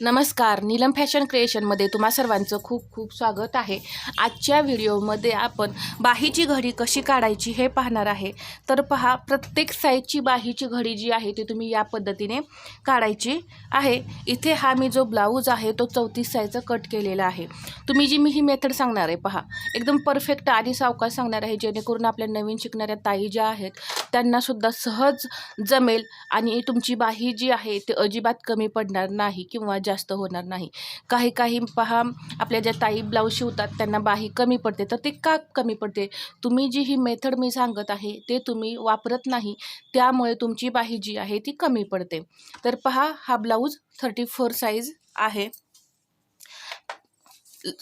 नमस्कार. नीलम फॅशन क्रिएशनमध्ये तुम्हा सर्वांचं खूप खूप स्वागत आहे. आजच्या व्हिडिओमध्ये आपण बाहीची घडी कशी काढायची हे पाहणार आहे. तर पहा प्रत्येक साईजची बाहीची घडी जी आहे ती तुम्ही या पद्धतीने काढायची आहे. इथे हा मी जो ब्लाऊज आहे तो चौतीस साईजचा कट केलेला आहे. तुम्ही जी मी ही मेथड सांगणार आहे पहा. एकदम परफेक्ट आणि सावकाश सांगणार आहे जेणेकरून आपल्या नवीन शिकणाऱ्या ताई ज्या आहेत त्यांनासुद्धा सहज जमेल आणि तुमची बाही जी आहे ती अजिबात कमी पडणार नाही किंवा जास्त होणार नाही. काही काही पहा आपल्या ज्या ताई ब्लाऊज शिवतात त्यांना बाही कमी पडते. तर ते का कमी पडते? तुम्ही जी ही मेथड मी सांगत आहे ते तुम्ही वापरत नाही. त्यामुळे तुमची बाही जी आहे ती कमी पडते. तर पहा हा ब्लाऊज थर्टी फोर साईज आहे.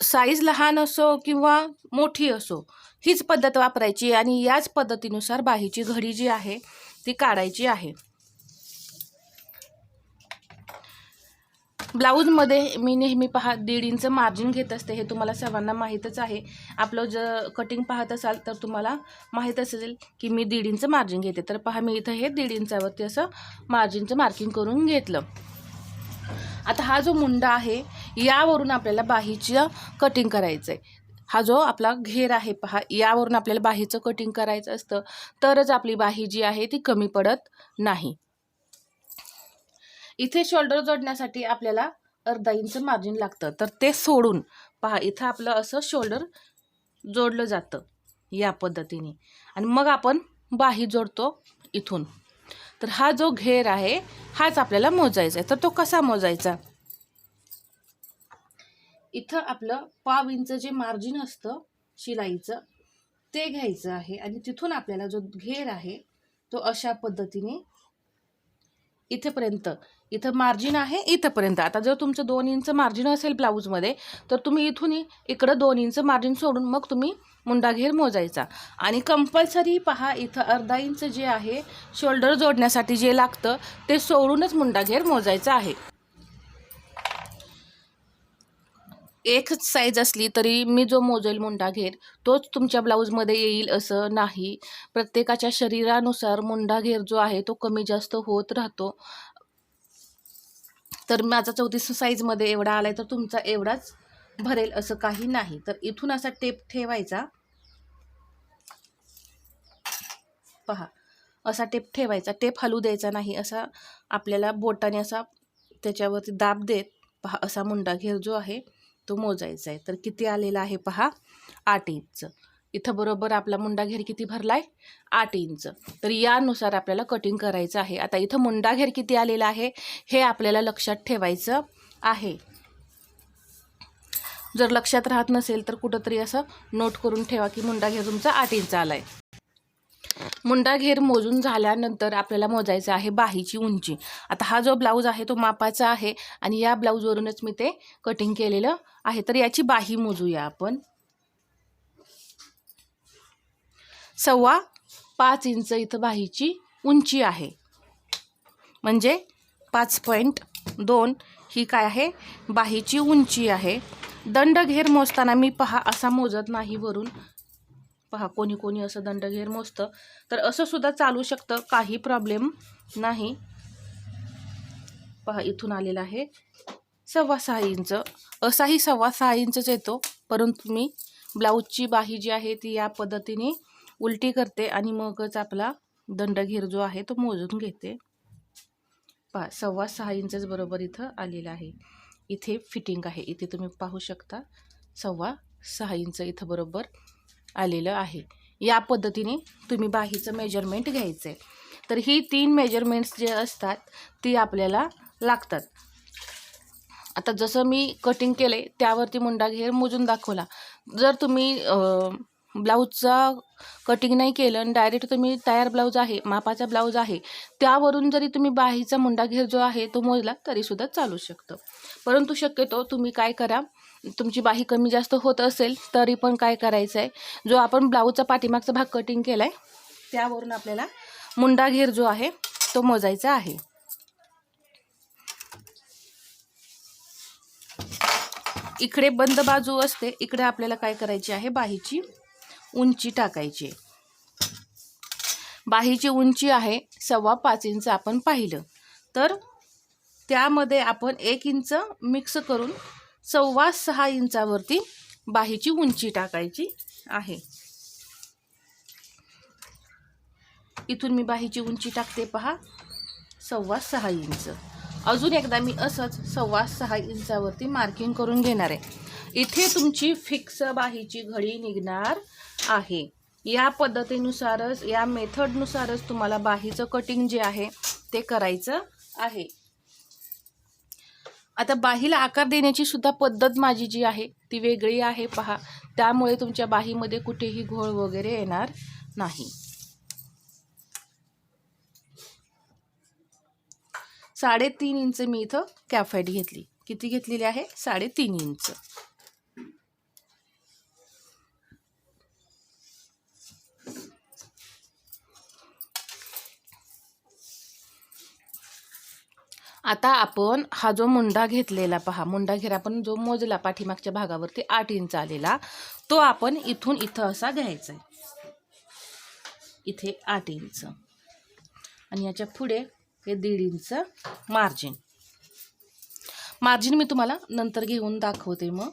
साईज लहान असो किंवा मोठी असो हीच पद्धत वापरायची आणि याच पद्धतीनुसार बाहीची घडी जी आहे ती काढायची आहे. ब्लाऊजमध्ये मी नेहमी पहा दीड इंच मार्जिन घेत असते हे तुम्हाला सर्वांना माहीतच आहे. आपलं जर कटिंग पाहत असाल तर तुम्हाला माहीत असेल की मी दीड इंच मार्जिन घेते. तर पहा मी इथं हे दीड इंचावरती असं मार्जिनचं मार्किंग करून घेतलं. आता हा जो मुंडा आहे यावरून आपल्याला बाहीचं कटिंग करायचं आहे हा जो आपला घेर आहे पहा यावरून आपल्याला बाहीचं कटिंग करायचं असतं तरच आपली बाही जी आहे ती कमी पडत नाही. इथे शोल्डर जोडण्यासाठी आपल्याला अर्धा इंच मार्जिन लागतं. तर ते सोडून पहा इथं आपलं असं शोल्डर जोडलं जातं या पद्धतीने. आणि मग आपण बाही जोडतो इथून. तर हा जो घेर आहे हाच आपल्याला मोजायचा आहे. तर तो कसा मोजायचा? इथं आपलं पाव इंच जे मार्जिन असतं शिलाईचं ते घ्यायचं आहे. आणि तिथून आपल्याला जो घेर आहे तो अशा पद्धतीने इथेपर्यंत इथं मार्जिन आहे इथंपर्यंत. आता जर तुमचं दोन इंच मार्जिन असेल ब्लाऊजमध्ये तर तुम्ही इथून इकडं दोन इंच मार्जिन सोडून मग तुम्ही मुंडा घेर मोजायचा. आणि कंपल्सरी पहा इथं अर्धा इंच जे आहे शोल्डर जोडण्यासाठी जे लागतं ते सोडूनच मुंडा घेर मोजायचा आहे. एकच साईज असली तरी मी जो मोजेल मुंडा घेर तोच तुमच्या ब्लाऊजमध्ये येईल असं नाही. प्रत्येकाच्या शरीरानुसार मुंडा घेर जो आहे तो कमी जास्त होत राहतो. तर माझा चौतीस साईजमध्ये एवढा आला आहे तर तुमचा एवढाच भरेल असं काही नाही. तर इथून असा टेप ठेवायचा. पहा असा टेप ठेवायचा. टेप हलू द्यायचा नाही असा आपल्याला बोटाने असा त्याच्यावरती दाब देत पहा असा मुंडा घेर जो आहे तो मोजायचा आहे. तर किती आलेला आहे पहा? आठ इंच. इथं बरोबर आपला मुंडा घेर किती आहे आठ इंच. तर यानुसार आपल्याला कटिंग करायचं आहे. आता इथं मुंडा घेर किती आलेला आहे? हे आपल्याला लक्षात ठेवायचं आहे. जर लक्षात राहत नसेल तर कुठंतरी असं नोट करून ठेवा की मुंडा घेर तुमचा आठ इंच आलाय. मुंडा घेर मोजून झाल्यानंतर आपल्याला मोजायचं आहे बाहीची उंची. आता हा जो ब्लाऊज आहे तो मापाचा आहे आणि या ब्लाऊजवरूनच मी ते कटिंग केलेलं आहे. तर याची बाही मोजूया आपण. सव्वा पाच इंच इथं बाहीची उंची आहे. म्हणजे पाच पॉईंट दोन ही काय आहे? बाहीची उंची आहे. दंड घेर मोजताना मी पहा असा मोजत नाही वरून. पहा कोणी कोणी असं दंडघेर मोजतं. तर असं सुद्धा चालू शकतं काही प्रॉब्लेम नाही. पहा इथून आलेला आहे. सव्वा सहा इंच. असाही सव्वा सहा इंचच येतो परंतु मी ब्लाऊजची बाही जी आहे ती या पद्धतीने उलटी करते आणि मगच आपला दंडघेर जो आहे तो मोजून घेते. पहा सव्वा सहा इंचच बरोबर इथं आलेलं आहे. इथे फिटिंग आहे. इथे तुम्ही पाहू शकता सव्वा सहा इंच इथं बरोबर आलेलं आहे. या पद्धतीने तुम्ही बाहीचं मेजरमेंट घ्यायचं आहे तर ही तीन मेजरमेंट्स जे असतात ती आपल्याला लागतात. आता जसं मी कटिंग केले त्यावरती मुंडा घेर मोजून दाखवला. जर तुम्ही ब्लाऊजचा कटिंग नाही केलं आणि डायरेक्ट तुम्ही तयार ब्लाऊज आहे मापाचा ब्लाऊज आहे. त्यावरून जरी तुम्ही बाहीचा मुंडा घेर जो आहे तो मोजला तरीसुद्धा चालू शकतं. परंतु शक्यतो तुम्ही काय करा तुमची बाही कमी जास्त होत असेल तरी पण काय करायचं आहे जो आपण ब्लाऊजचा पाठीमागचा भाग कटिंग केला आहे त्यावरून आपल्याला मुंडा घेर जो आहे तो मोजायचा आहे. इकडे बंद बाजू असते इकडे आपल्याला काय करायची आहे बाहीची उंची टाकायची. बाहीची उंची आहे सव्वा पाच इंच आपण पाहिलं. तर त्यामध्ये आपण एक इंच मिक्स करून सव्वा सहा इंचावरती बाहीची उंची टाकायची आहे. इथून मी बाहीची उंची टाकते पहा. सव्वा सहा इंच. अजून एकदा मी असंच सव्वा सहा इंचावरती मार्किंग करून घेणार आहे. इथे तुमची फिक्स बाहीची घडी निघणार. आहे. या पद्धतीनुसारच या मेथडनुसारच तुम्हाला बाहीचं कटिंग जे आहे ते करायचं आहे. आता बाहीला आकार देण्याची सुद्धा पद्धत माझी जी आहे ती वेगळी आहे पहा. त्यामुळे तुमच्या बाहीमध्ये कुठेही घोळ वगैरे येणार नाही. साडेतीन इंच मी इथं कॅफेट घेतली. किती घेतलेली आहे? साडेतीन इंच. आता आपण हा जो मुंडा घेतलेला पहा मुंडा घेर आपण जो मोजला पाठीमागच्या भागावरती आठ इंच आलेला तो आपण इथून इथं असा घ्यायचा आहे. इथे आठ इंच. आणि याच्यापुढे हे दीड इंच मार्जिन मार्जिन मी तुम्हाला नंतर घेऊन दाखवते मग.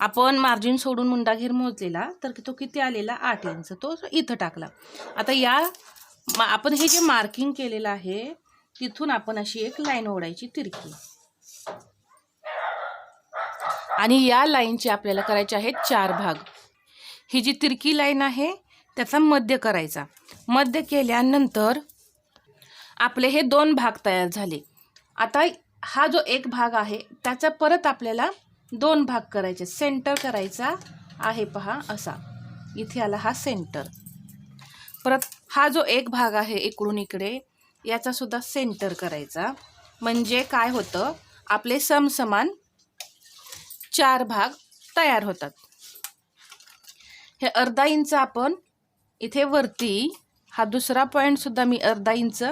आपण मार्जिन सोडून मुंडा घेर मोजलेला तर तो किती आलेला? आठ इंच. तो इथं टाकला. आता या मा आपण हे जे मार्किंग केलेलं आहे तिथून आपण अशी एक लाईन ओढायची तिरकी. आणि या लाईनचे आपल्याला करायचे आहेत चार भाग. ही जी तिरकी लाईन आहे त्याचा मध्य करायचा. मध्य केल्यानंतर आपले हे दोन भाग तयार झाले. आता हा जो एक भाग आहे त्याचा परत आपल्याला दोन भाग करायचे. सेंटर करायचा आहे पहा असा. इथे आला हा सेंटर परत हा जो एक भाग आहे इकडून इकडे याचा सुद्धा सेंटर करायचा. म्हणजे काय होतं? आपले समसमान चार भाग तयार होतात. हे अर्धा इंच आपण इथे वरती हा दुसरा पॉईंटसुद्धा मी अर्धा इंच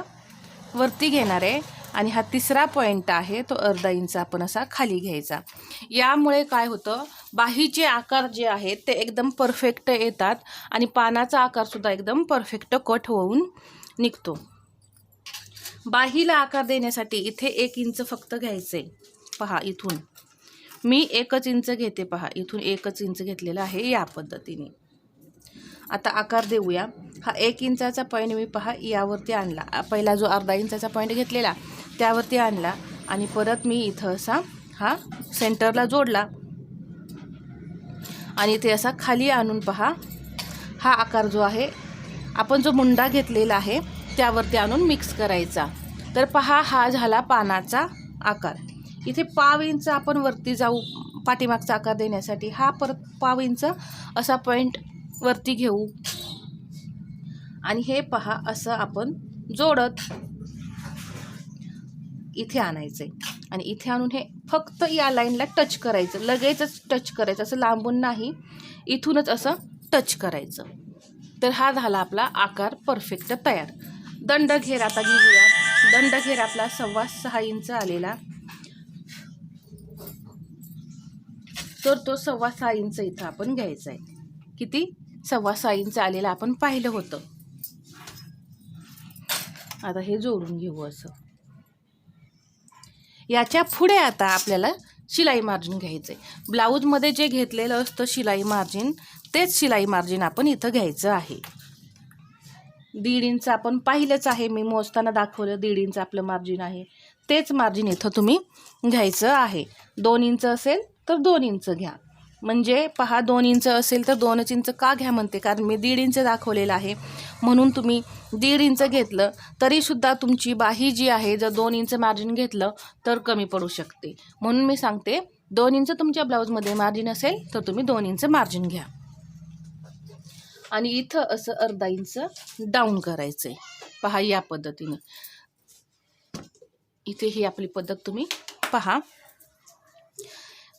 वरती घेणार आहे आणि हा तिसरा पॉईंट आहे तो अर्धा इंच आपण असा खाली घ्यायचा. यामुळे काय होतं? बाहीचे आकार जे आहेत ते एकदम परफेक्ट येतात आणि पानाचा आकारसुद्धा एकदम परफेक्ट कट होऊन निघतो. बाहीला आकार देण्यासाठी इथे एक इंच फक्त घ्यायचं. आहे पहा इथून. मी एकच इंच घेते पहा. इथून एकच इंच घेतलेला आहे या पद्धतीने. आता आकार देऊया. हा एक इंचाचा पॉईंट मी पहा यावरती आणला. पहिला जो अर्धा इंचाचा पॉईंट घेतलेला त्यावरती आणला आणि परत मी इथं असा हा सेंटरला जोडला. आणि ते असा खाली आणून पहा. हा आकार जो आहे आपण जो मुंडा घेतलेला आहे त्यावरती आणून मिक्स करायचा. तर पहा हा झाला पानाचा आकार. इथे पाव इंच आपण वरती जाऊ पाठीमागचा आकार देण्यासाठी हा परत पाव इंच असा पॉईंट वरती घेऊ. आणि हे पहा असं आपण जोडत इथे आणायचं आहे आणि इथे आणून हे फक्त या लाईनला टच करायचं. लगेचच टच करायचं. असं लांबून नाही. इथूनच असं टच करायचं. तर हा झाला आपला आकार परफेक्ट तयार. दंड घेर आता घेऊया. दंड घेर आपला सव्वा सहा इंच आलेला. तर तो सव्वा सहा इंच इथं आपण घ्यायचा आहे. किती? सव्वा सहा इंच आलेला आपण पाहिलं होतं. आता हे जोडून घेऊ असं. याच्यापुढे आता आपल्याला शिलाई मार्जिन घ्यायचं आहे ब्लाऊजमध्ये जे घेतलेलं असतं शिलाई मार्जिन तेच शिलाई मार्जिन आपण इथं घ्यायचं आहे. दीड इंच आपण पाहिलंच आहे. मी मोजताना दाखवलं दीड इंच आपलं मार्जिन आहे. तेच मार्जिन इथं तुम्ही घ्यायचं आहे. दोन इंच असेल तर दोन इंच घ्या. म्हणजे पहा दोन इंच असेल तर दोनच इंच का घ्या म्हणते? कारण मी दीड इंच दाखवलेलं आहे. म्हणून तुम्ही दीड इंच घेतलं तरीसुद्धा तुमची बाही जी आहे जर दोन इंच मार्जिन घेतलं तर कमी पडू शकते. म्हणून मी सांगते दोन इंच तुमच्या ब्लाऊजमध्ये मार्जिन असेल तर तुम्ही दोन इंच मार्जिन घ्या. आणि इथं असं अर्धा इंच डाऊन करायचं आहे पहा या पद्धतीने. इथे ही आपली पद्धत तुम्ही पहा.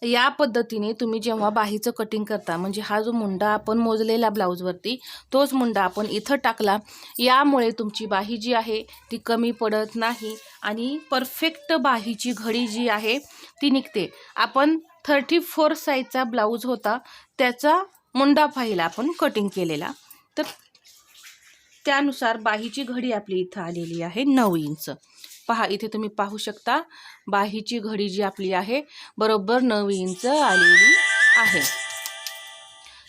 या पद्धतीने तुम्ही जेव्हा बाहीचं कटिंग करता म्हणजे हा जो मुंडा आपण मोजलेला ब्लाऊजवरती तोच मुंडा आपण इथं टाकला. यामुळे तुमची बाही जी आहे ती कमी पडत नाही आणि परफेक्ट बाहीची घडी जी आहे ती निघते. आपण थर्टी फोर साईजचा ब्लाऊज होता त्याचा मुंडा पाहिला आपण कटिंग केलेला. तर त्यानुसार बाहीची घडी आपली इथं आलेली आहे नऊ इंच. पहा इथे तुम्ही पाहू शकता बाहीची घडी जी आपली आहे बरोबर नऊ इंच आलेली आहे.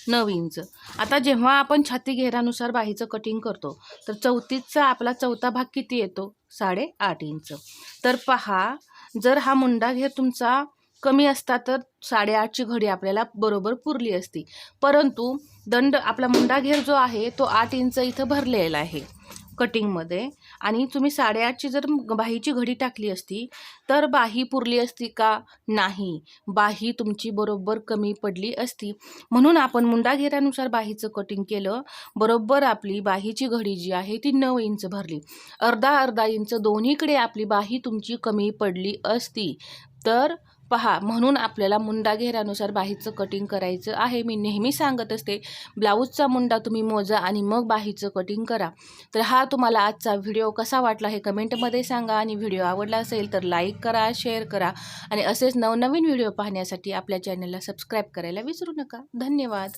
नऊ इंच. आता जेव्हा आपण छाती घेरानुसार बाहीचं कटिंग करतो तर चौतीसचा आपला चौथा भाग किती येतो? साडेआठ इंच. तर पहा जर हा मुंडा घेर तुमचा कमी असता तर साडेआठची घडी आपल्याला बरोबर पुरली असती. परंतु दंड आपला मुंडा घेर जो आहे तो आठ इंच इथं भरलेला आहे. कटिंगमध्ये. आणि तुम्ही साडेआठची जर बाहीची घडी टाकली असती तर बाही पुरली असती का? नाही. बाही तुमची बरोबर कमी पडली असती. म्हणून आपण मुंडाघेऱ्यानुसार बाहीचं कटिंग केलं. बरोबर आपली बाहीची घडी जी आहे ती नऊ इंच भरली. अर्धा अर्धा इंच दोन्हीकडे आपली बाही तुमची कमी पडली असती. तर पहा म्हणून आपल्याला मुंडा घेरानुसार बाहीचं कटिंग करायचं आहे. मी नेहमी सांगत असते ब्लाऊजचा मुंडा तुम्ही मोजा आणि मग बाहीचं कटिंग करा. तर हा तुम्हाला आजचा व्हिडिओ कसा वाटला हे कमेंटमध्ये सांगा आणि व्हिडिओ आवडला असेल तर लाईक करा शेअर करा आणि असेच नवनवीन व्हिडिओ पाहण्यासाठी आपल्या चॅनलला सबस्क्राईब करायला विसरू नका. धन्यवाद.